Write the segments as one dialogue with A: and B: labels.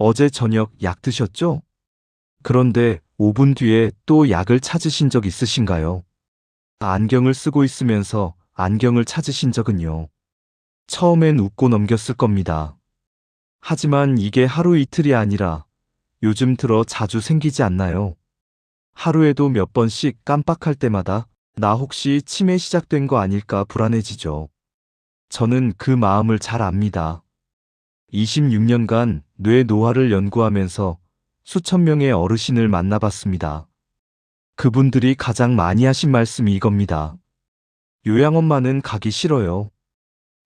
A: 어제 저녁 약 드셨죠? 그런데 5분 뒤에 또 약을 찾으신 적 있으신가요? 안경을 쓰고 있으면서 안경을 찾으신 적은요. 처음엔 웃고 넘겼을 겁니다. 하지만 이게 하루 이틀이 아니라 요즘 들어 자주 생기지 않나요? 하루에도 몇 번씩 깜빡할 때마다 나 혹시 치매 시작된 거 아닐까 불안해지죠. 저는 그 마음을 잘 압니다. 26년간 뇌 노화를 연구하면서 수천 명의 어르신을 만나봤습니다. 그분들이 가장 많이 하신 말씀이 이겁니다. 요양엄마는 가기 싫어요.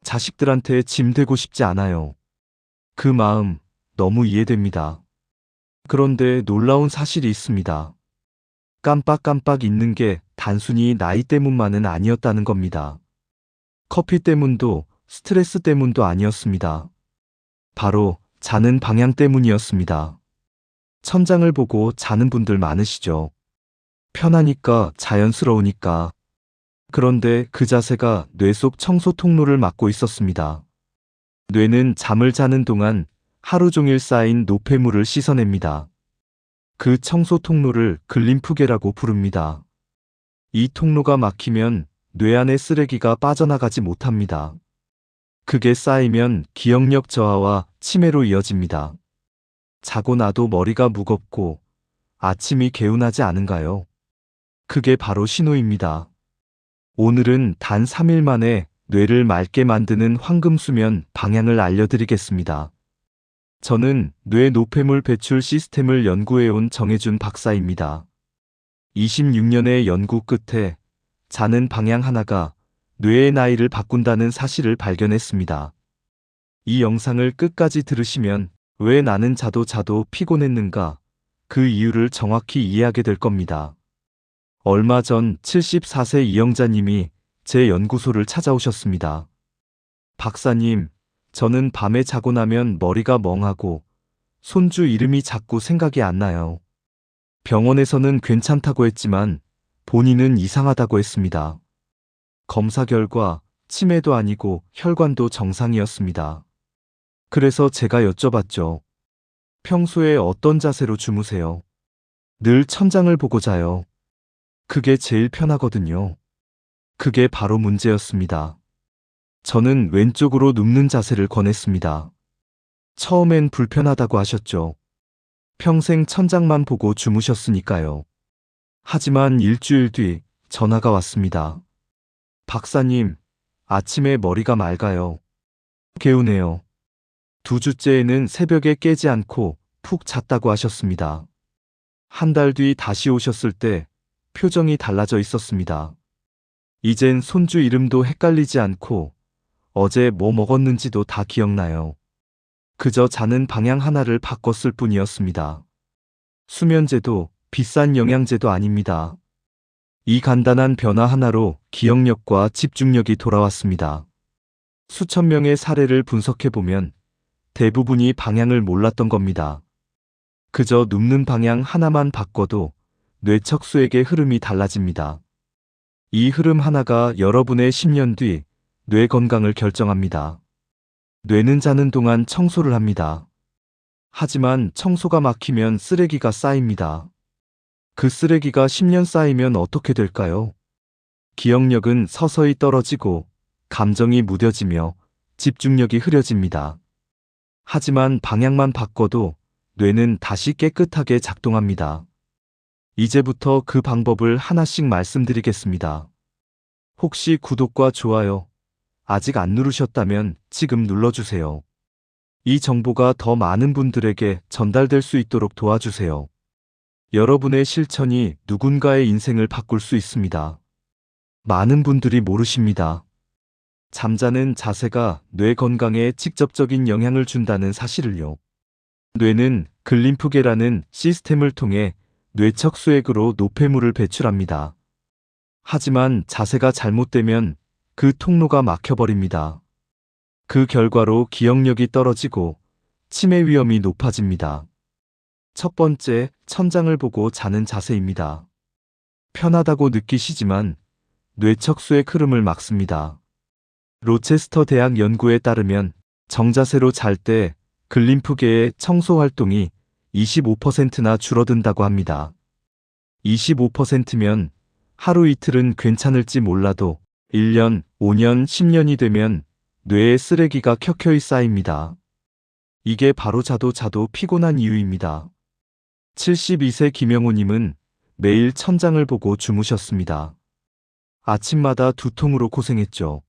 A: 자식들한테 짐 되고 싶지 않아요. 그 마음 너무 이해됩니다. 그런데 놀라운 사실이 있습니다. 깜빡깜빡 잊는 게 단순히 나이 때문만은 아니었다는 겁니다. 커피 때문도 스트레스 때문도 아니었습니다. 바로 자는 방향 때문이었습니다. 천장을 보고 자는 분들 많으시죠. 편하니까 자연스러우니까. 그런데 그 자세가 뇌 속 청소 통로를 막고 있었습니다. 뇌는 잠을 자는 동안 하루 종일 쌓인 노폐물을 씻어냅니다. 그 청소 통로를 글림프계라고 부릅니다. 이 통로가 막히면 뇌 안의 쓰레기가 빠져나가지 못합니다. 그게 쌓이면 기억력 저하와 치매로 이어집니다. 자고 나도 머리가 무겁고 아침이 개운하지 않은가요? 그게 바로 신호입니다. 오늘은 단 3일 만에 뇌를 맑게 만드는 황금수면 방향을 알려드리겠습니다. 저는 뇌 노폐물 배출 시스템을 연구해온 정혜준 박사입니다. 26년의 연구 끝에 자는 방향 하나가 뇌의 나이를 바꾼다는 사실을 발견했습니다. 이 영상을 끝까지 들으시면 왜 나는 자도 자도 피곤했는가 그 이유를 정확히 이해하게 될 겁니다. 얼마 전 74세 이영자님이 제 연구소를 찾아오셨습니다. 박사님, 저는 밤에 자고 나면 머리가 멍하고 손주 이름이 자꾸 생각이 안 나요. 병원에서는 괜찮다고 했지만 본인은 이상하다고 했습니다. 검사 결과 치매도 아니고 혈관도 정상이었습니다. 그래서 제가 여쭤봤죠. 평소에 어떤 자세로 주무세요? 늘 천장을 보고 자요. 그게 제일 편하거든요. 그게 바로 문제였습니다. 저는 왼쪽으로 눕는 자세를 권했습니다. 처음엔 불편하다고 하셨죠. 평생 천장만 보고 주무셨으니까요. 하지만 일주일 뒤 전화가 왔습니다. 박사님, 아침에 머리가 맑아요. 개운해요. 두 주째에는 새벽에 깨지 않고 푹 잤다고 하셨습니다. 한 달 뒤 다시 오셨을 때 표정이 달라져 있었습니다. 이젠 손주 이름도 헷갈리지 않고 어제 뭐 먹었는지도 다 기억나요. 그저 자는 방향 하나를 바꿨을 뿐이었습니다. 수면제도 비싼 영양제도 아닙니다. 이 간단한 변화 하나로 기억력과 집중력이 돌아왔습니다. 수천 명의 사례를 분석해보면 대부분이 방향을 몰랐던 겁니다. 그저 눕는 방향 하나만 바꿔도 뇌척수에게 흐름이 달라집니다. 이 흐름 하나가 여러분의 10년 뒤 뇌 건강을 결정합니다. 뇌는 자는 동안 청소를 합니다. 하지만 청소가 막히면 쓰레기가 쌓입니다. 그 쓰레기가 10년 쌓이면 어떻게 될까요? 기억력은 서서히 떨어지고 감정이 무뎌지며 집중력이 흐려집니다. 하지만 방향만 바꿔도 뇌는 다시 깨끗하게 작동합니다. 이제부터 그 방법을 하나씩 말씀드리겠습니다. 혹시 구독과 좋아요 아직 안 누르셨다면 지금 눌러주세요. 이 정보가 더 많은 분들에게 전달될 수 있도록 도와주세요. 여러분의 실천이 누군가의 인생을 바꿀 수 있습니다. 많은 분들이 모르십니다. 잠자는 자세가 뇌 건강에 직접적인 영향을 준다는 사실을요. 뇌는 글림프계라는 시스템을 통해 뇌척 수액으로 노폐물을 배출합니다. 하지만 자세가 잘못되면 그 통로가 막혀버립니다. 그 결과로 기억력이 떨어지고 치매 위험이 높아집니다. 첫 번째, 천장을 보고 자는 자세입니다. 편하다고 느끼시지만 뇌척수의 흐름을 막습니다. 로체스터 대학 연구에 따르면 정자세로 잘 때 글림프계의 청소 활동이 25%나 줄어든다고 합니다. 25%면 하루 이틀은 괜찮을지 몰라도 1년, 5년, 10년이 되면 뇌에 쓰레기가 켜켜이 쌓입니다. 이게 바로 자도 자도 피곤한 이유입니다. 72세 김영호님은 매일 천장을 보고 주무셨습니다. 아침마다 두통으로 고생했죠.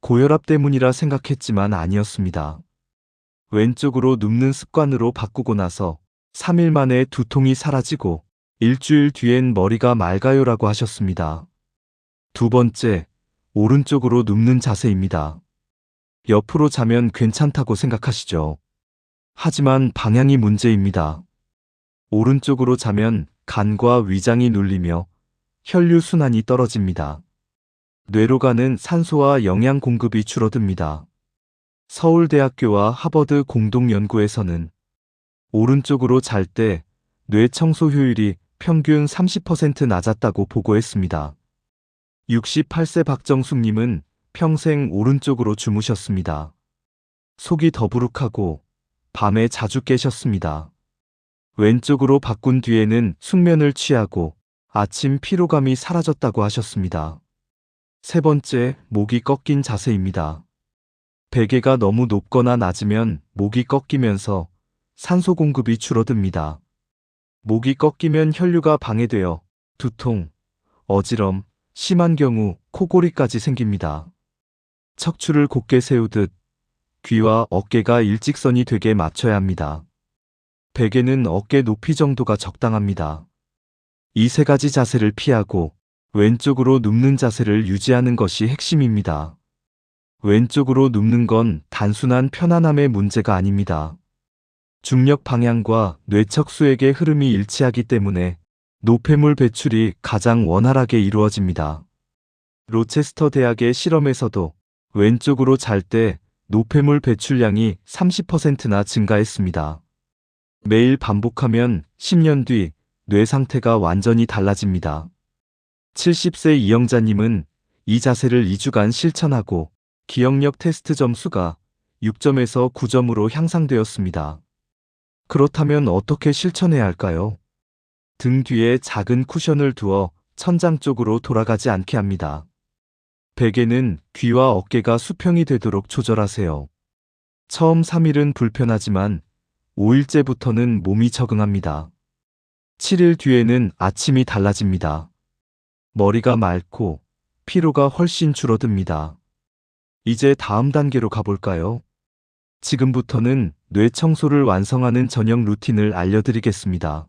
A: 고혈압 때문이라 생각했지만 아니었습니다. 왼쪽으로 눕는 습관으로 바꾸고 나서 3일 만에 두통이 사라지고 일주일 뒤엔 머리가 맑아요라고 하셨습니다. 두 번째, 오른쪽으로 눕는 자세입니다. 옆으로 자면 괜찮다고 생각하시죠. 하지만 방향이 문제입니다. 오른쪽으로 자면 간과 위장이 눌리며 혈류순환이 떨어집니다. 뇌로 가는 산소와 영양 공급이 줄어듭니다. 서울대학교와 하버드 공동연구에서는 오른쪽으로 잘 때 뇌 청소 효율이 평균 30% 낮았다고 보고했습니다. 68세 박정숙님은 평생 오른쪽으로 주무셨습니다. 속이 더부룩하고 밤에 자주 깨셨습니다. 왼쪽으로 바꾼 뒤에는 숙면을 취하고 아침 피로감이 사라졌다고 하셨습니다. 세 번째, 목이 꺾인 자세입니다. 베개가 너무 높거나 낮으면 목이 꺾이면서 산소 공급이 줄어듭니다. 목이 꺾이면 혈류가 방해되어 두통, 어지럼, 심한 경우 코골이까지 생깁니다. 척추를 곧게 세우듯 귀와 어깨가 일직선이 되게 맞춰야 합니다. 베개는 어깨 높이 정도가 적당합니다. 이 세 가지 자세를 피하고 왼쪽으로 눕는 자세를 유지하는 것이 핵심입니다. 왼쪽으로 눕는 건 단순한 편안함의 문제가 아닙니다. 중력 방향과 뇌척수액의 흐름이 일치하기 때문에 노폐물 배출이 가장 원활하게 이루어집니다. 로체스터 대학의 실험에서도 왼쪽으로 잘 때 노폐물 배출량이 30%나 증가했습니다. 매일 반복하면 10년 뒤 뇌 상태가 완전히 달라집니다. 70세 이영자님은 이 자세를 2주간 실천하고 기억력 테스트 점수가 6점에서 9점으로 향상되었습니다. 그렇다면 어떻게 실천해야 할까요? 등 뒤에 작은 쿠션을 두어 천장 쪽으로 돌아가지 않게 합니다. 베개는 귀와 어깨가 수평이 되도록 조절하세요. 처음 3일은 불편하지만 5일째부터는 몸이 적응합니다. 7일 뒤에는 아침이 달라집니다. 머리가 맑고 피로가 훨씬 줄어듭니다. 이제 다음 단계로 가볼까요? 지금부터는 뇌 청소를 완성하는 저녁 루틴을 알려드리겠습니다.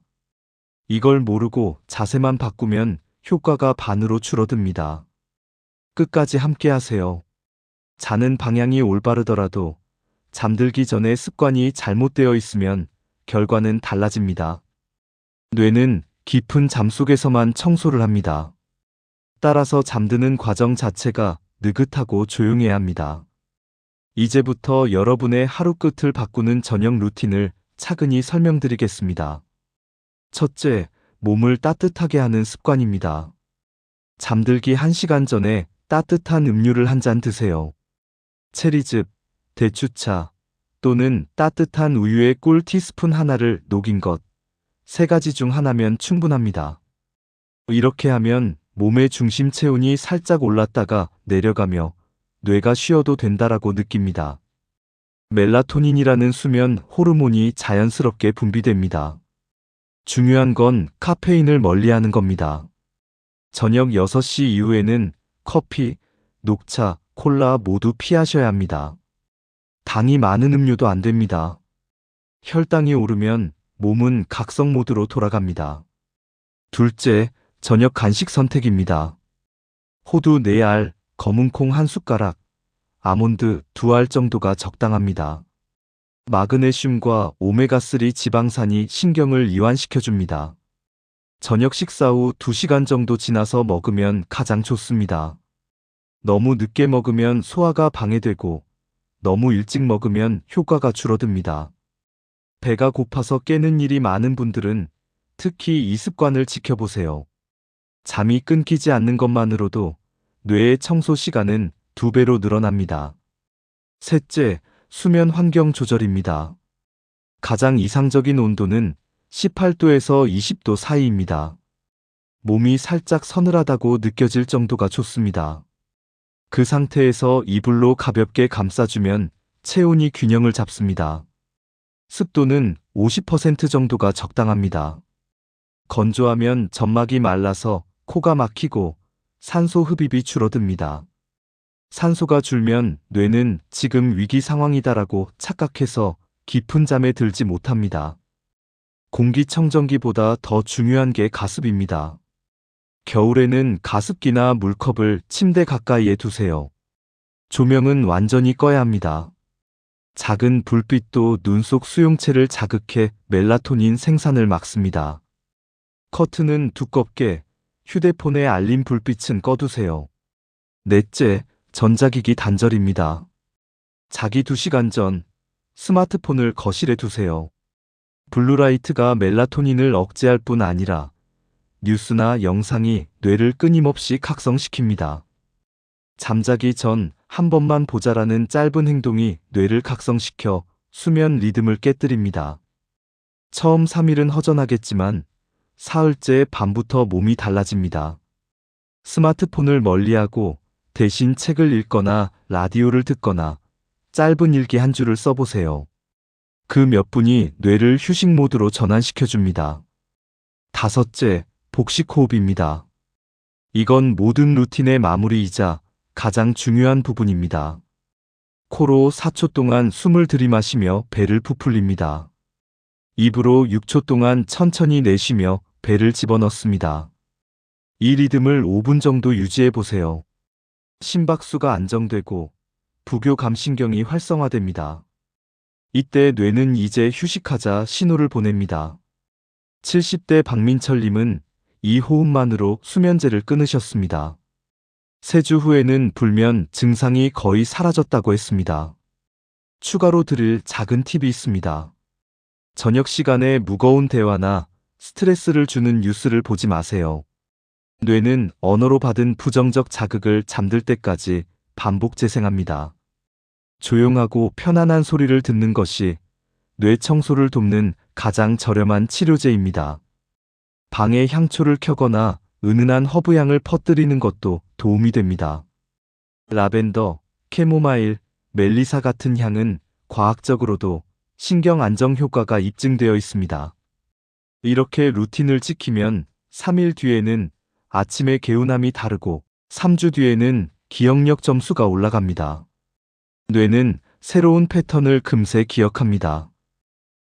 A: 이걸 모르고 자세만 바꾸면 효과가 반으로 줄어듭니다. 끝까지 함께 하세요. 자는 방향이 올바르더라도 잠들기 전에 습관이 잘못되어 있으면 결과는 달라집니다. 뇌는 깊은 잠 속에서만 청소를 합니다. 따라서 잠드는 과정 자체가 느긋하고 조용해야 합니다. 이제부터 여러분의 하루 끝을 바꾸는 저녁 루틴을 차근히 설명드리겠습니다. 첫째, 몸을 따뜻하게 하는 습관입니다. 잠들기 1시간 전에 따뜻한 음료를 한 잔 드세요. 체리즙, 대추차 또는 따뜻한 우유에 꿀 티스푼 하나를 녹인 것. 세 가지 중 하나면 충분합니다. 이렇게 하면 몸의 중심 체온이 살짝 올랐다가 내려가며 뇌가 쉬어도 된다라고 느낍니다. 멜라토닌이라는 수면 호르몬이 자연스럽게 분비됩니다. 중요한 건 카페인을 멀리하는 겁니다. 저녁 6시 이후에는 커피, 녹차, 콜라 모두 피하셔야 합니다. 당이 많은 음료도 안 됩니다. 혈당이 오르면 몸은 각성 모드로 돌아갑니다. 둘째, 저녁 간식 선택입니다. 호두 4알, 검은콩 한 숟가락, 아몬드 2알 정도가 적당합니다. 마그네슘과 오메가3 지방산이 신경을 이완시켜줍니다. 저녁 식사 후 2시간 정도 지나서 먹으면 가장 좋습니다. 너무 늦게 먹으면 소화가 방해되고 너무 일찍 먹으면 효과가 줄어듭니다. 배가 고파서 깨는 일이 많은 분들은 특히 이 습관을 지켜보세요. 잠이 끊기지 않는 것만으로도 뇌의 청소 시간은 두 배로 늘어납니다. 셋째, 수면 환경 조절입니다. 가장 이상적인 온도는 18도에서 20도 사이입니다. 몸이 살짝 서늘하다고 느껴질 정도가 좋습니다. 그 상태에서 이불로 가볍게 감싸주면 체온이 균형을 잡습니다. 습도는 50% 정도가 적당합니다. 건조하면 점막이 말라서 코가 막히고 산소 흡입이 줄어듭니다. 산소가 줄면 뇌는 지금 위기 상황이다라고 착각해서 깊은 잠에 들지 못합니다. 공기청정기보다 더 중요한 게 가습입니다. 겨울에는 가습기나 물컵을 침대 가까이에 두세요. 조명은 완전히 꺼야 합니다. 작은 불빛도 눈 속 수용체를 자극해 멜라토닌 생산을 막습니다. 커튼은 두껍게, 휴대폰의 알림 불빛은 꺼두세요. 넷째, 전자기기 단절입니다. 자기 2시간 전 스마트폰을 거실에 두세요. 블루라이트가 멜라토닌을 억제할 뿐 아니라 뉴스나 영상이 뇌를 끊임없이 각성시킵니다. 잠자기 전 한 번만 보자라는 짧은 행동이 뇌를 각성시켜 수면 리듬을 깨뜨립니다. 처음 3일은 허전하겠지만 사흘째 밤부터 몸이 달라집니다. 스마트폰을 멀리하고 대신 책을 읽거나 라디오를 듣거나 짧은 일기 한 줄을 써보세요. 그 몇 분이 뇌를 휴식 모드로 전환시켜줍니다. 다섯째, 복식 호흡입니다. 이건 모든 루틴의 마무리이자 가장 중요한 부분입니다. 코로 4초 동안 숨을 들이마시며 배를 부풀립니다. 입으로 6초 동안 천천히 내쉬며 배를 집어넣습니다. 이 리듬을 5분 정도 유지해 보세요. 심박수가 안정되고 부교 감신경이 활성화됩니다. 이때 뇌는 이제 휴식하자 신호를 보냅니다. 70대 박민철님은 이 호흡만으로 수면제를 끊으셨습니다. 세 주 후에는 불면 증상이 거의 사라졌다고 했습니다. 추가로 드릴 작은 팁이 있습니다. 저녁 시간에 무거운 대화나 스트레스를 주는 뉴스를 보지 마세요. 뇌는 언어로 받은 부정적 자극을 잠들 때까지 반복 재생합니다. 조용하고 편안한 소리를 듣는 것이 뇌 청소를 돕는 가장 저렴한 치료제입니다. 방에 향초를 켜거나 은은한 허브향을 퍼뜨리는 것도 도움이 됩니다. 라벤더, 캐모마일, 멜리사 같은 향은 과학적으로도 신경 안정 효과가 입증되어 있습니다. 이렇게 루틴을 지키면 3일 뒤에는 아침의 개운함이 다르고 3주 뒤에는 기억력 점수가 올라갑니다. 뇌는 새로운 패턴을 금세 기억합니다.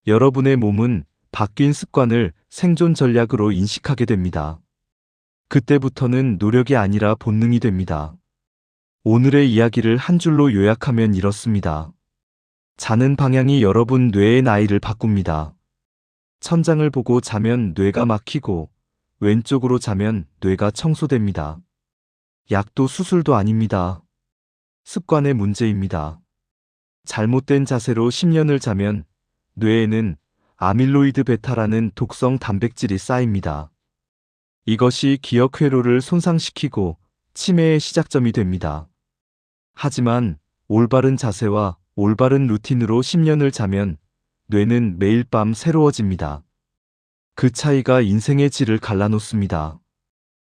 A: 여러분의 몸은 바뀐 습관을 생존 전략으로 인식하게 됩니다. 그때부터는 노력이 아니라 본능이 됩니다. 오늘의 이야기를 한 줄로 요약하면 이렇습니다. 자는 방향이 여러분 뇌의 나이를 바꿉니다. 천장을 보고 자면 뇌가 막히고 왼쪽으로 자면 뇌가 청소됩니다. 약도 수술도 아닙니다. 습관의 문제입니다. 잘못된 자세로 10년을 자면 뇌에는 아밀로이드 베타라는 독성 단백질이 쌓입니다. 이것이 기억 회로를 손상시키고 치매의 시작점이 됩니다. 하지만 올바른 자세와 올바른 루틴으로 10년을 자면 뇌는 매일 밤 새로워집니다. 그 차이가 인생의 질을 갈라놓습니다.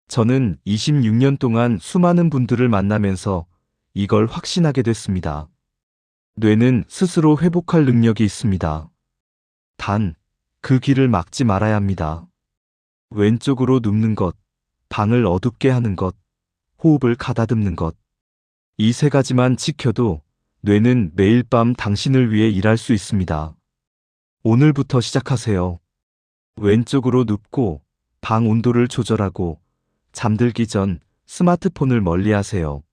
A: 저는 26년 동안 수많은 분들을 만나면서 이걸 확신하게 됐습니다. 뇌는 스스로 회복할 능력이 있습니다. 단, 그 길을 막지 말아야 합니다. 왼쪽으로 눕는 것, 방을 어둡게 하는 것, 호흡을 가다듬는 것. 이 세 가지만 지켜도 뇌는 매일 밤 당신을 위해 일할 수 있습니다. 오늘부터 시작하세요. 왼쪽으로 눕고 방 온도를 조절하고 잠들기 전 스마트폰을 멀리 하세요.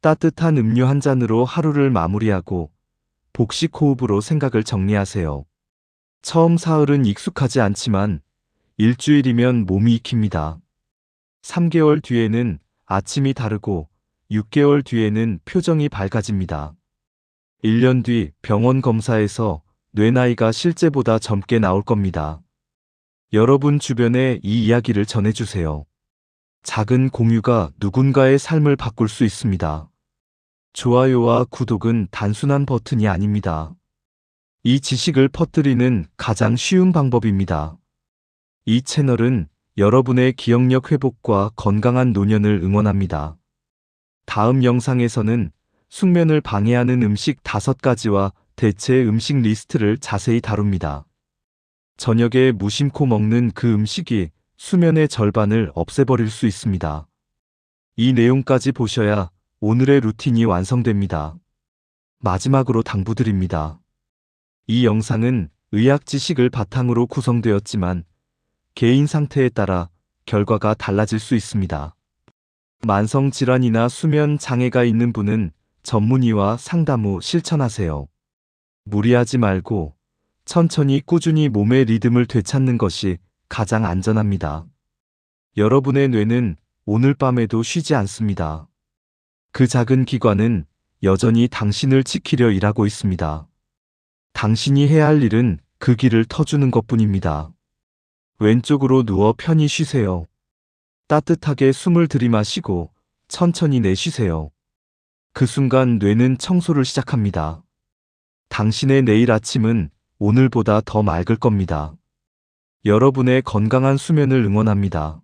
A: 따뜻한 음료 한 잔으로 하루를 마무리하고 복식 호흡으로 생각을 정리하세요. 처음 사흘은 익숙하지 않지만 일주일이면 몸이 익힙니다. 3개월 뒤에는 아침이 다르고 6개월 뒤에는 표정이 밝아집니다. 1년 뒤 병원 검사에서 뇌 나이가 실제보다 젊게 나올 겁니다. 여러분 주변에 이 이야기를 전해주세요. 작은 공유가 누군가의 삶을 바꿀 수 있습니다. 좋아요와 구독은 단순한 버튼이 아닙니다. 이 지식을 퍼뜨리는 가장 쉬운 방법입니다. 이 채널은 여러분의 기억력 회복과 건강한 노년을 응원합니다. 다음 영상에서는 숙면을 방해하는 음식 5가지와 대체 음식 리스트를 자세히 다룹니다. 저녁에 무심코 먹는 그 음식이 수면의 절반을 없애버릴 수 있습니다. 이 내용까지 보셔야 오늘의 루틴이 완성됩니다. 마지막으로 당부드립니다. 이 영상은 의학 지식을 바탕으로 구성되었지만 개인 상태에 따라 결과가 달라질 수 있습니다. 만성 질환이나 수면 장애가 있는 분은 전문의와 상담 후 실천하세요. 무리하지 말고 천천히 꾸준히 몸의 리듬을 되찾는 것이 가장 안전합니다. 여러분의 뇌는 오늘 밤에도 쉬지 않습니다. 그 작은 기관은 여전히 당신을 지키려 일하고 있습니다. 당신이 해야 할 일은 그 길을 터주는 것 뿐입니다. 왼쪽으로 누워 편히 쉬세요. 따뜻하게 숨을 들이마시고 천천히 내쉬세요. 그 순간 뇌는 청소를 시작합니다. 당신의 내일 아침은 오늘보다 더 맑을 겁니다. 여러분의 건강한 수면을 응원합니다.